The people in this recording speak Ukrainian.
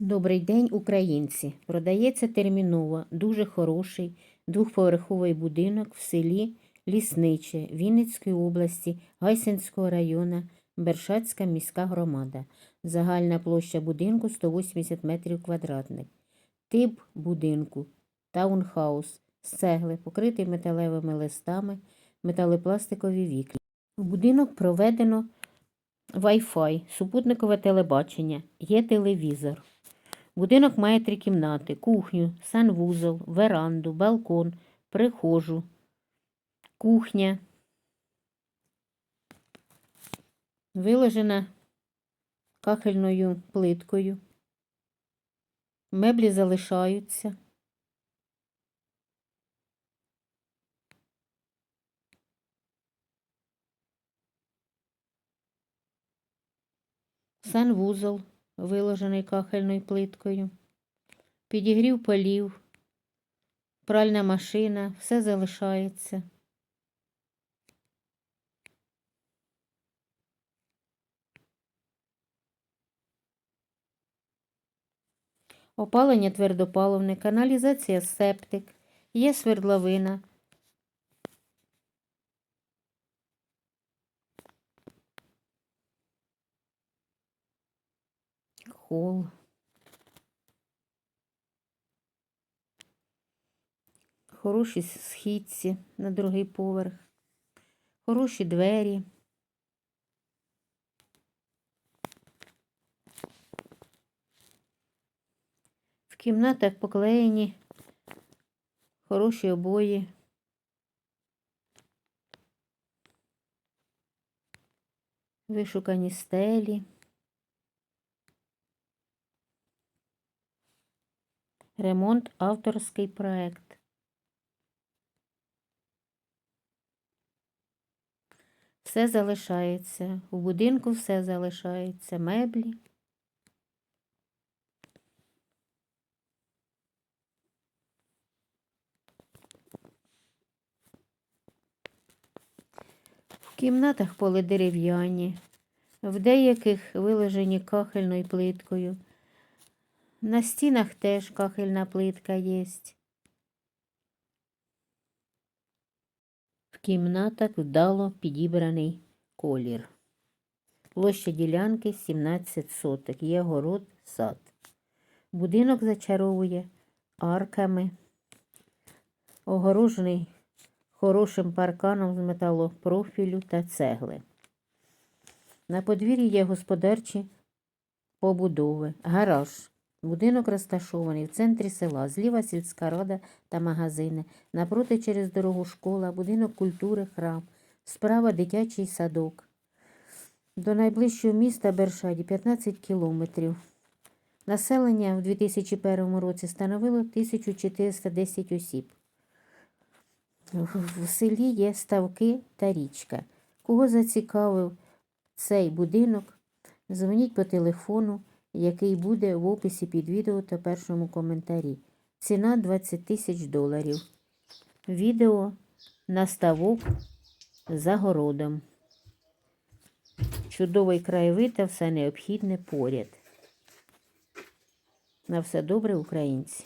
Добрий день, українці! Продається терміново дуже хороший двохповерховий будинок в селі Лісниче Вінницької області Гайсинського району Бершацька міська громада. Загальна площа будинку 180 метрів квадратних. Тип будинку таунхаус з цегли, покритий металевими листами, металопластикові вікна. В будинок проведено Wi-Fi, супутникове телебачення, є телевізор. Будинок має три кімнати: кухню, санвузол, веранду, балкон, прихожу, кухня. Виложена кахельною плиткою. Меблі залишаються. Санвузол виложений кахельною плиткою, підігрів полів, пральна машина, все залишається. Опалення твердопаливне, каналізація септик, є свердловина. Хол. Хороші східці на другий поверх, хороші двері. В кімнатах поклеєні хороші обої. Вишукані стелі. Ремонт авторський проект. Все залишається. У будинку все залишається. Меблі. В кімнатах поли дерев'яні, в деяких виложені кахельною плиткою. На стінах теж кахельна плитка є. В кімнатах вдало підібраний колір. Площа ділянки 17 соток. Є город, сад. Будинок зачаровує арками, огорожений хорошим парканом з металопрофілю та цегли. На подвір'ї є господарчі побудови, гараж. Будинок розташований в центрі села, зліва сільська рада та магазини, напроти через дорогу школа, будинок культури, храм, справа дитячий садок. До найближчого міста Бершаді 15 кілометрів. Населення в 2001 році становило 1410 осіб. В селі є ставки та річка. Кого зацікавив цей будинок, дзвоніть по телефону який буде в описі під відео та першому коментарі. Ціна 20 тисяч доларів. Відео на ставок за городом. Чудовий краєвид та все необхідне поряд. На все добре, українці!